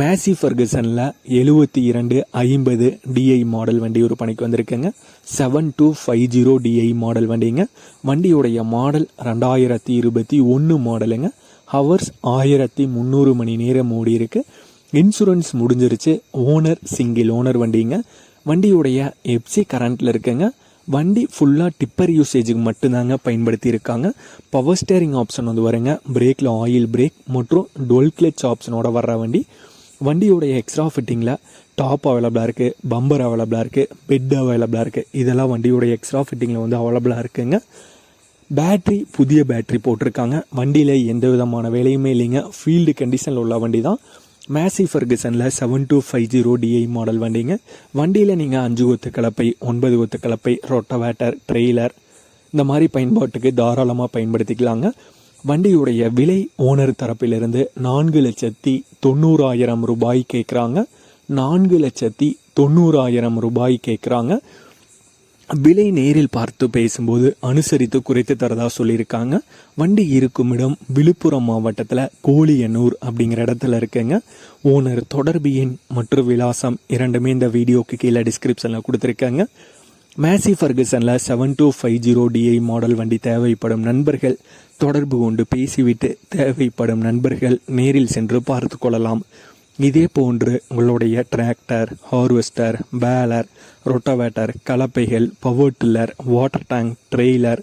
மேசி ஃபர்கசனில் எழுபத்தி இரண்டு ஐம்பது டிஐ மாடல் வண்டி ஒரு பணிக்கு வந்திருக்குங்க. Seven two five zero DI model வண்டிங்க. வண்டியுடைய மாடல் ரெண்டாயிரத்தி இருபத்தி ஒன்று மாடலுங்க ஹவர்ஸ் ஆயிரத்தி முந்நூறு மணி நேரம் ஓடி இருக்கு. இன்சூரன்ஸ் முடிஞ்சிருச்சு. ஓனர் சிங்கிள் ஓனர் வண்டிங்க. வண்டியுடைய எப்சி கரண்ட்டில் இருக்குங்க. வண்டி ஃபுல்லாக டிப்பர் யூசேஜுக்கு மட்டும்தாங்க பயன்படுத்தி இருக்காங்க பவர் ஸ்டேரிங் ஆப்ஷன் வந்து வருங்க. பிரேக்கில் ஆயில் பிரேக் மற்றும் டுவெல் கிளச் ஆப்ஷனோட வர்ற வண்டி. வண்டியோடைய எக்ஸ்ட்ரா ஃபிட்டிங்கில் டாப் அவைலபிளாக இருக்குது பம்பர் அவைலபிளாக இருக்குது பெட் அவைலபிளாக இருக்குது இதெல்லாம் வண்டியோடைய எக்ஸ்ட்ரா ஃபிட்டிங்கில் வந்து அவைலபிளாக இருக்குங்க. பேட்ரி புதிய பேட்ரி போட்டிருக்காங்க. வண்டியில் எந்த விதமான வேலையுமே இல்லைங்க. ஃபீல்டு கண்டிஷனில் உள்ள வண்டி தான் Massey ஃபர்கசனில் seven two five zero DI model வண்டிங்க. வண்டியில் நீங்கள் அஞ்சு கொத்து கலப்பை ஒன்பது கொத்து கலப்பை ரொட்டவேட்டர் ட்ரெய்லர் இந்த மாதிரி பயன்பாட்டுக்கு தாராளமாக பயன்படுத்திக்கலாங்க. வண்டியுடைய விலை ஓனர் தரப்பிலிருந்து நான்கு லட்சத்தி தொண்ணூறாயிரம் ரூபாய் கேட்குறாங்க. நான்கு லட்சத்தி தொண்ணூறாயிரம் ரூபாய் கேட்குறாங்க. விலை நேரில் பார்த்து பேசும்போது அனுசரித்து குறைத்து தரதா சொல்லியிருக்காங்க. வண்டி இருக்கும் இடம் விழுப்புரம் மாவட்டத்தில் கோழியனூர் அப்படிங்கிற இடத்துல இருக்குங்க. ஓனர் தொடர்பு எண் மற்றும் விலாசம் இரண்டுமே இந்த வீடியோக்கு கீழே டிஸ்கிரிப்ஷனில் கொடுத்துருக்காங்க. Massey ஃபர்கசனில் seven two five zero DI model வண்டி தேவைப்படும் நண்பர்கள் தொடர்பு கொண்டு பேசிவிட்டு தேவைப்படும் நண்பர்கள் நேரில் சென்று பார்த்து கொள்ளலாம். இதே போன்று உங்களுடைய tractor harvester baler rotavator கலப்பைகள் power tiller water tank trailer